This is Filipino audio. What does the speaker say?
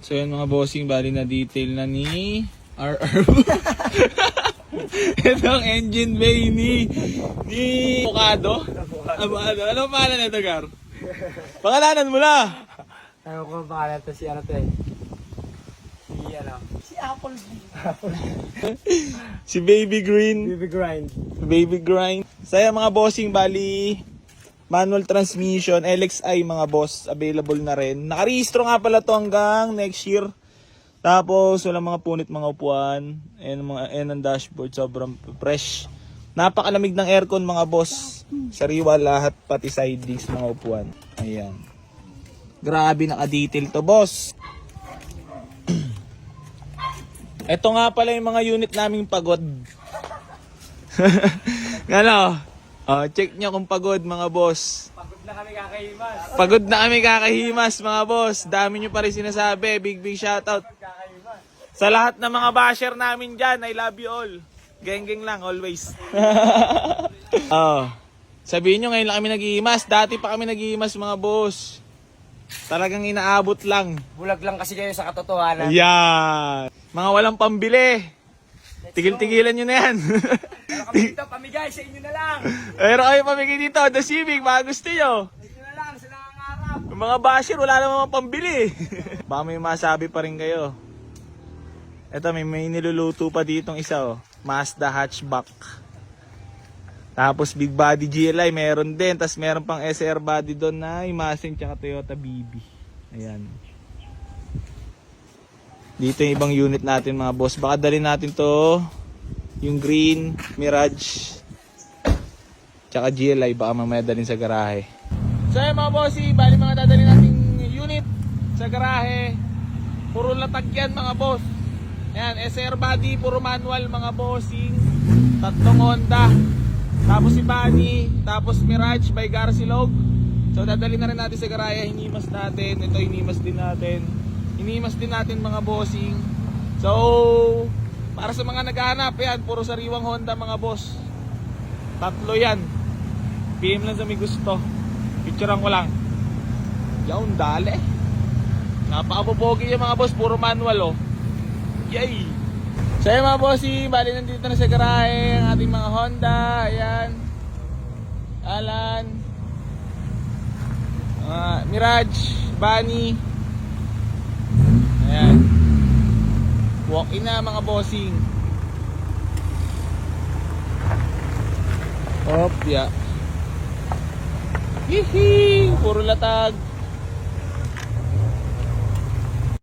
So yan mga bossing, bali na detail na ni RR. Ito ang engine bay ni ni Avocado. Avocado. Ano ang pangalan nito, Gar? Pangalanan mo na. Ayaw ko pangalan to si ano to eh. Si ano. Si Apple Si Baby Green. Baby Grind. Baby Grind. Saya mga bossing, bali manual transmission, LXI mga boss, available na rin. Nakarehistro nga pala to hanggang next year. Tapos, walang mga punit mga upuan. And, mga, and ang dashboard, sobrang fresh. Napakalamig ng aircon mga boss. Sariwa lahat, pati sidings mga upuan. Ayan. Grabe naka-detail to boss. Ito nga pala yung mga unit naming pagod. ano? Oh, check nyo kung pagod mga boss. Pagod na kami kakahimas. Pagod na kami kakahimas mga boss. Dami nyo pa rin sinasabi. Big big shoutout. Sa lahat ng mga basher namin dyan, I love you all. Geng-geng lang, always. oh. Sabihin nyo, ngayon lang kami naghihimas. Dati pa kami naghihimas mga boss. Talagang inaabot lang. Bulag lang kasi kayo sa katotohanan. Yan. Mga walang pambili. Tigil-tigilan nyo na yan. Pero kami dito, pamigay sa inyo na lang. Pero kayo pamigay dito, The Civic, mga gusto nyo. Sa inyo na lang, sa nangangarap. Yung mga basher, wala namang pambili. Baka may masabi pa rin kayo. Ito, may, may niluluto pa ditong isa, oh. Mazda hatchback. Tapos big body GLI, meron din. Tapos meron pang SR body doon na Imasin tsaka Toyota BB. Ayan. Dito yung ibang unit natin mga boss. Baka dalhin natin to yung green, Mirage, tsaka GLI. Baka mamaya dalhin sa garahe. So yun mga bossy, bali mga dadali nating unit sa garahe. Puro latag yan mga boss. Ayan, SR body, puro manual mga bossing. Tatlong Honda. Tapos si Bunny, tapos Mirage by Garcilog. So dadali na rin natin sa garahe, hinimas natin. Ito hinimas din natin. Hinimas din natin mga bossing. So, para sa mga naghahanap yan, puro sariwang Honda mga boss. Tatlo yan. PM lang sa may gusto. Picturean ko lang. Yawn, dali. Napakabobogi yung mga boss, puro manual oh. Yay! So yun mga bossy, bali nandito na sa garahe ang ating mga Honda. Ayan. Alan. Ah, Mirage, Bunny. Ayan. Walk in na mga bossing. Hop, ya. Hihi! Puro latag.